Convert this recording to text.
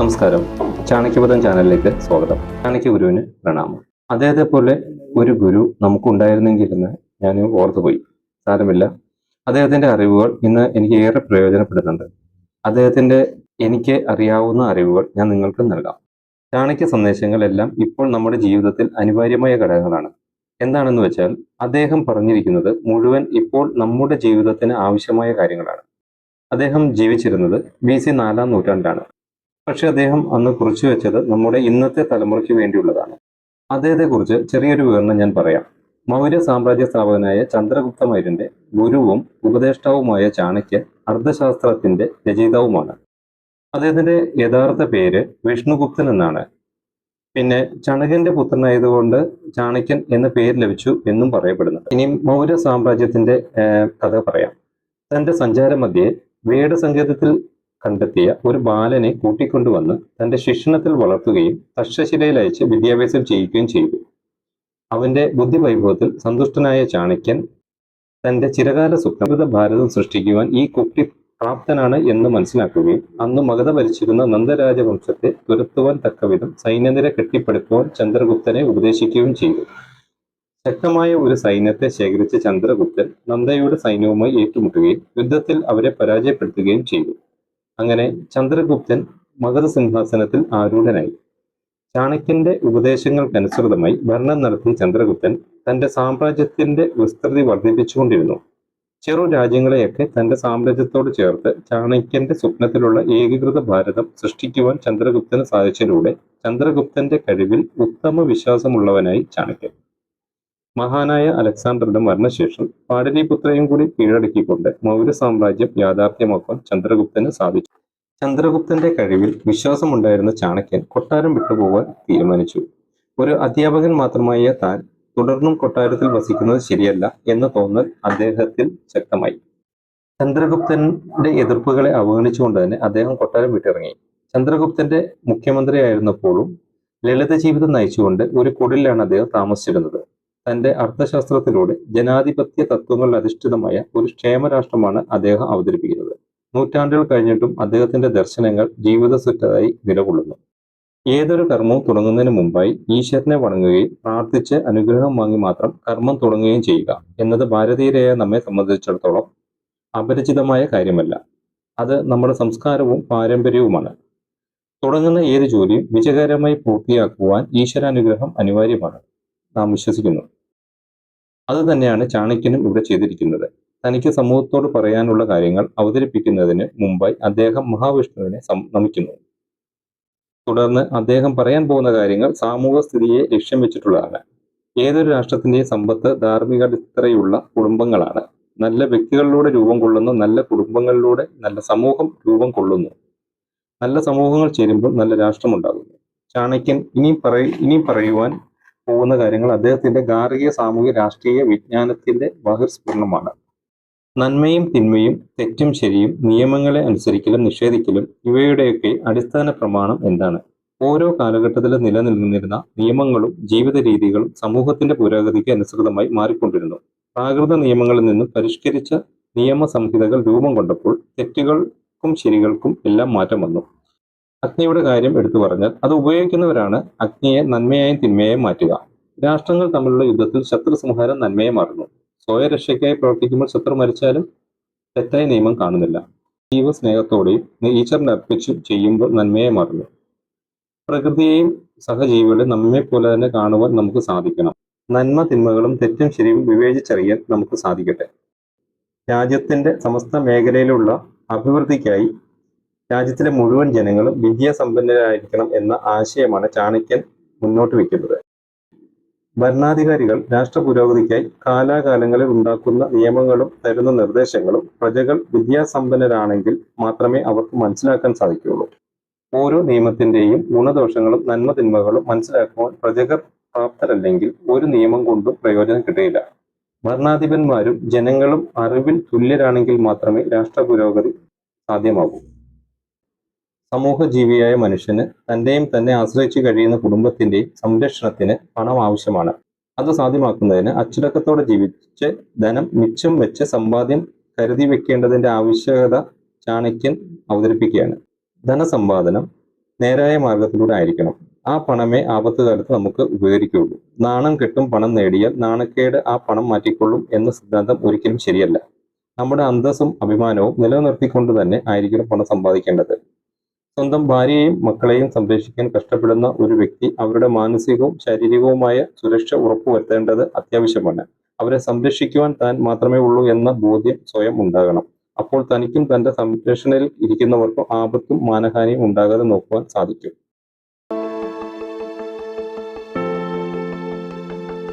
നമസ്കാരം. ചാണക്യപദം ചാനലിലേക്ക് സ്വാഗതം. ചാണക്യ ഗുരുവിന് പ്രണാമം. അദ്ദേഹത്തെ പോലെ ഒരു ഗുരു നമുക്കുണ്ടായിരുന്നെങ്കിൽ എന്ന് ഞാൻ ഓർത്തുപോയി. സാരമില്ല. അദ്ദേഹത്തിന്റെ അറിവുകൾ ഇന്ന് എനിക്ക് ഏറെ പ്രയോജനപ്പെടുന്നുണ്ട്. അദ്ദേഹത്തിന്റെ എനിക്ക് അറിയാവുന്ന അറിവുകൾ ഞാൻ നിങ്ങൾക്ക് നൽകാം. ചാണക്യ സന്ദേശങ്ങളെല്ലാം ഇപ്പോൾ നമ്മുടെ ജീവിതത്തിൽ അനിവാര്യമായ ഘടകങ്ങളാണ്. എന്താണെന്ന് വെച്ചാൽ അദ്ദേഹം പറഞ്ഞിരിക്കുന്നത് മുഴുവൻ ഇപ്പോൾ നമ്മുടെ ജീവിതത്തിന് ആവശ്യമായ കാര്യങ്ങളാണ്. അദ്ദേഹം ജീവിച്ചിരുന്നത് ബി സി നാലാം നൂറ്റാണ്ടിലാണ് പക്ഷെ അദ്ദേഹം അന്ന് കുറിച്ചു വെച്ചത് നമ്മുടെ ഇന്നത്തെ തലമുറയ്ക്ക് വേണ്ടിയുള്ളതാണ്. അദ്ദേഹത്തെക്കുറിച്ച് ചെറിയൊരു വിവരണം ഞാൻ പറയാം. മൗര്യ സാമ്രാജ്യ സ്ഥാപകനായ ചന്ദ്രഗുപ്ത മൗര്യന്റെ ഗുരുവും ഉപദേഷ്ടാവുമായ ചാണക്യൻ അർത്ഥശാസ്ത്രത്തിന്റെ രചയിതാവുമാണ്. അദ്ദേഹത്തിന്റെ യഥാർത്ഥ പേര് വിഷ്ണുഗുപ്തൻ എന്നാണ്. പിന്നെ ചണകന്റെ പുത്രനായതുകൊണ്ട് ചാണക്യൻ എന്ന പേര് ലഭിച്ചു എന്നും പറയപ്പെടുന്നു. ഇനി മൗര്യ സാമ്രാജ്യത്തിന്റെ കഥ പറയാം. തന്റെ സഞ്ചാരമധ്യേ വേദസങ്കേതത്തിൽ കണ്ടെത്തിയ ഒരു ബാലനെ കൂട്ടിക്കൊണ്ടുവന്ന് തന്റെ ശിക്ഷണത്തിൽ വളർത്തുകയും തക്ഷശിലയിൽ അയച്ച് വിദ്യാഭ്യാസം ചെയ്യിക്കുകയും ചെയ്തു. അവന്റെ ബുദ്ധിവൈഭവത്തിൽ സന്തുഷ്ടനായ ചാണക്യൻ തന്റെ ചിരകാല സുപ്രകൃത ഭാരതം സൃഷ്ടിക്കുവാൻ ഈ കുട്ടി പ്രാപ്തനാണ് എന്ന് മനസ്സിലാക്കുകയും അന്ന് മഗധ ഭരിച്ചിരുന്ന നന്ദരാജവംശത്തെ തുരത്തുവാൻ തക്കവിധം സൈന്യനിര കെട്ടിപ്പടുക്കുവാൻ ചന്ദ്രഗുപ്തനെ ഉപദേശിക്കുകയും ചെയ്തു. ശക്തമായ ഒരു സൈന്യത്തെ ശേഖരിച്ച ചന്ദ്രഗുപ്തൻ നന്ദയുടെ സൈന്യവുമായി ഏറ്റുമുട്ടുകയും യുദ്ധത്തിൽ അവരെ പരാജയപ്പെടുത്തുകയും ചെയ്തു. അങ്ങനെ ചന്ദ്രഗുപ്തൻ മഗധ സിംഹാസനത്തിൽ ആരൂഢനായി. ചാണക്യന്റെ ഉപദേശങ്ങൾക്കനുസൃതമായി ഭരണം നടത്തിയ ചന്ദ്രഗുപ്തൻ തന്റെ സാമ്രാജ്യത്തിന്റെ വിസ്തൃതി വർദ്ധിപ്പിച്ചുകൊണ്ടിരുന്നു. ചെറു രാജ്യങ്ങളെയൊക്കെ തന്റെ സാമ്രാജ്യത്തോട് ചേർത്ത് ചാണക്യന്റെ സ്വപ്നത്തിലുള്ള ഏകീകൃത ഭാരതം സൃഷ്ടിക്കുവാൻ ചന്ദ്രഗുപ്തന് സാധിച്ചതിലൂടെ ചന്ദ്രഗുപ്തന്റെ കഴിവിൽ ഉത്തമ വിശ്വാസമുള്ളവനായി ചാണക്യൻ. മഹാനായ അലക്സാണ്ടറുടെ മരണശേഷം പാടലിപുത്രയും കൂടി കീഴടക്കിക്കൊണ്ട് മൗര്യ സാമ്രാജ്യം യാഥാർത്ഥ്യമാക്കാൻ ചന്ദ്രഗുപ്തന് സാധിച്ചു. ചന്ദ്രഗുപ്തന്റെ കഴിവിൽ വിശ്വാസമുണ്ടായിരുന്ന ചാണക്യൻ കൊട്ടാരം വിട്ടുപോകാൻ തീരുമാനിച്ചു. ഒരു അധ്യാപകൻ മാത്രമായ താൻ തുടർന്നും കൊട്ടാരത്തിൽ വസിക്കുന്നത് ശരിയല്ല എന്ന് തോന്നൽ അദ്ദേഹത്തിൽ ശക്തമായി. ചന്ദ്രഗുപ്തന്റെ എതിർപ്പുകളെ അവഗണിച്ചുകൊണ്ട് തന്നെ അദ്ദേഹം കൊട്ടാരം വിട്ടിറങ്ങി. ചന്ദ്രഗുപ്തന്റെ മുഖ്യമന്ത്രിയായിരുന്നപ്പോഴും ലളിത ജീവിതം നയിച്ചുകൊണ്ട് ഒരു കുടിലാണ് അദ്ദേഹം താമസിച്ചിരുന്നത്. തന്റെ അർത്ഥശാസ്ത്രത്തിലൂടെ ജനാധിപത്യ തത്വങ്ങളിൽ അധിഷ്ഠിതമായ ഒരു ക്ഷേമരാഷ്ട്രമാണ് അദ്ദേഹം അവതരിപ്പിക്കുന്നത്. നൂറ്റാണ്ടുകൾ കഴിഞ്ഞിട്ടും അദ്ദേഹത്തിന്റെ ദർശനങ്ങൾ ജീവിതസുറ്റതായി നിലകൊള്ളുന്നു. ഏതൊരു കർമ്മവും തുടങ്ങുന്നതിന് മുമ്പായി ഈശ്വരനെ വണങ്ങുകയും പ്രാർത്ഥിച്ച് അനുഗ്രഹം വാങ്ങി മാത്രം കർമ്മം തുടങ്ങുകയും ചെയ്യുക എന്നത് ഭാരതീയരായ നമ്മെ സംബന്ധിച്ചിടത്തോളം അപരിചിതമായ കാര്യമല്ല. അത് നമ്മുടെ സംസ്കാരവും പാരമ്പര്യവുമാണ്. തുടങ്ങുന്ന ഏത് ജോലിയും വിജയകരമായി പൂർത്തിയാക്കുവാൻ ഈശ്വരാനുഗ്രഹം അനിവാര്യമാണ്. നാം വിശ്വസിക്കുന്നു. അത് തന്നെയാണ് ചാണക്യനും ഇവിടെ ചെയ്തിരിക്കുന്നത്. തനിക്ക് സമൂഹത്തോട് പറയാനുള്ള കാര്യങ്ങൾ അവതരിപ്പിക്കുന്നതിന് മുമ്പായി അദ്ദേഹം മഹാവിഷ്ണുവിനെ നമിക്കുന്നു. തുടർന്ന് അദ്ദേഹം പറയാൻ പോകുന്ന കാര്യങ്ങൾ സാമൂഹ്യ സ്ഥിതിയെ ലക്ഷ്യം വെച്ചിട്ടുള്ളതാണ്. ഏതൊരു രാഷ്ട്രത്തിന്റെയും സമ്പത്ത് ധാർമ്മികതയുള്ള കുടുംബങ്ങളാണ്. നല്ല വ്യക്തികളിലൂടെ രൂപം കൊള്ളുന്നു നല്ല കുടുംബങ്ങളിലൂടെ നല്ല സമൂഹം രൂപം കൊള്ളുന്നു. നല്ല സമൂഹങ്ങൾ ചേരുമ്പോൾ നല്ല രാഷ്ട്രമുണ്ടാകുന്നു. ചാണക്യൻ ഇനിയും പറയ ഇനിയും പറയുവാൻ പോകുന്ന കാര്യങ്ങൾ അദ്ദേഹത്തിന്റെ ഗാർഹിക സാമൂഹ്യ രാഷ്ട്രീയ വിജ്ഞാനത്തിന്റെ ബഹിർസ്ഫുരണമാണ്. നന്മയും തിന്മയും തെറ്റും ശരിയും നിയമങ്ങളെ അനുസരിക്കലും നിഷേധിക്കലും ഇവയുടെയൊക്കെ അടിസ്ഥാന പ്രമാണം എന്താണ്? ഓരോ കാലഘട്ടത്തിലും നിലനിന്നിരുന്ന നിയമങ്ങളും ജീവിത രീതികളും സമൂഹത്തിന്റെ പുരോഗതിക്ക് അനുസൃതമായി മാറിക്കൊണ്ടിരുന്നു. പ്രാകൃത നിയമങ്ങളിൽ നിന്നും പരിഷ്കരിച്ച നിയമ സംഹിതകൾ രൂപം കൊണ്ടപ്പോൾ തെറ്റുകൾക്കും ശരികൾക്കും എല്ലാം മാറ്റം വന്നു. അഗ്നിയുടെ കാര്യം എടുത്തു പറഞ്ഞാൽ അത് ഉപയോഗിക്കുന്നവരാണ് അഗ്നിയെ നന്മയായും തിന്മയായും മാറ്റുക. രാഷ്ട്രങ്ങൾ തമ്മിലുള്ള യുദ്ധത്തിൽ ശത്രു സംഹാരം നന്മയെ മാറുന്നു. സ്വയരക്ഷയ്ക്കായി പ്രവർത്തിക്കുമ്പോൾ ശത്രു മരിച്ചാലും തെറ്റായ നിയമം കാണുന്നില്ല. ജീവ സ്നേഹത്തോടെയും ഈശ്വരനെ അർപ്പിച്ചും ചെയ്യുമ്പോൾ നന്മയെ മാറുന്നു. പ്രകൃതിയെയും സഹജീവികളെയും നമ്മെ പോലെ തന്നെ കാണുവാൻ നമുക്ക് സാധിക്കണം. നന്മ തിന്മകളും തെറ്റും ശരിയും വിവേചിച്ചറിയാൻ നമുക്ക് സാധിക്കട്ടെ. രാജ്യത്തിന്റെ സമസ്ത മേഖലയിലുള്ള അഭിവൃദ്ധിക്കായി രാജ്യത്തിലെ മുഴുവൻ ജനങ്ങളും വിദ്യാസമ്പന്നരായിരിക്കണം എന്ന ആശയമാണ് ചാണക്യൻ മുന്നോട്ട് വയ്ക്കുന്നത്. ഭരണാധികാരികൾ രാഷ്ട്ര പുരോഗതിക്കായി കാലാകാലങ്ങളിൽ ഉണ്ടാക്കുന്ന നിയമങ്ങളും തരുന്ന നിർദ്ദേശങ്ങളും പ്രജകൾ വിദ്യാസമ്പന്നരാണെങ്കിൽ മാത്രമേ അവർക്ക് മനസ്സിലാക്കാൻ സാധിക്കുകയുള്ളൂ. ഓരോ നിയമത്തിന്റെയും ഗുണദോഷങ്ങളും നന്മ തിന്മകളും മനസ്സിലാക്കുവാൻ പ്രാപ്തരല്ലെങ്കിൽ ഒരു നിയമം കൊണ്ടും പ്രയോജനം കിട്ടുകയില്ല. ഭരണാധിപന്മാരും ജനങ്ങളും അറിവിൽ തുല്യരാണെങ്കിൽ മാത്രമേ രാഷ്ട്ര പുരോഗതി സാധ്യമാകൂ. സമൂഹ ജീവിയായ മനുഷ്യന് തന്റെയും തന്നെ ആശ്രയിച്ചു കഴിയുന്ന കുടുംബത്തിന്റെയും സംരക്ഷണത്തിന് പണം ആവശ്യമാണ്. അത് സാധ്യമാക്കുന്നതിന് അച്ചടക്കത്തോടെ ജീവിച്ച് ധനം മിച്ചം വെച്ച് സമ്പാദ്യം കരുതി വെക്കേണ്ടതിന്റെ ആവശ്യകത ചാണക്യൻ അവതരിപ്പിക്കുകയാണ്. ധനസമ്പാദനം നേരായ മാർഗത്തിലൂടെ ആയിരിക്കണം. ആ പണമേ ആപത്ത് കാലത്ത് നമുക്ക് ഉപകരിക്കുകയുള്ളൂ. നാണം കെട്ടും പണം നേടിയാൽ നാണക്കേട് ആ പണം മാറ്റിക്കൊള്ളും എന്ന സിദ്ധാന്തം ഒരിക്കലും ശരിയല്ല. നമ്മുടെ അന്തസ്സും അഭിമാനവും നിലനിർത്തിക്കൊണ്ട് തന്നെ ആയിരിക്കണം പണം സമ്പാദിക്കേണ്ടത്. സ്വന്തം ഭാര്യയെയും മക്കളെയും സംരക്ഷിക്കാൻ കഷ്ടപ്പെടുന്ന ഒരു വ്യക്തി അവരുടെ മാനസികവും ശാരീരികവുമായ സുരക്ഷ ഉറപ്പുവരുത്തേണ്ടത് അത്യാവശ്യമാണ്. അവരെ സംരക്ഷിക്കുവാൻ താൻ മാത്രമേ ഉള്ളൂ എന്ന ബോധ്യം സ്വയം ഉണ്ടാകണം. അപ്പോൾ തനിക്കും തന്റെ സംരക്ഷണയിൽ ഇരിക്കുന്നവർക്കും ആപത്തും മാനഹാനിയും ഉണ്ടാകാതെ നോക്കുവാൻ സാധിക്കും.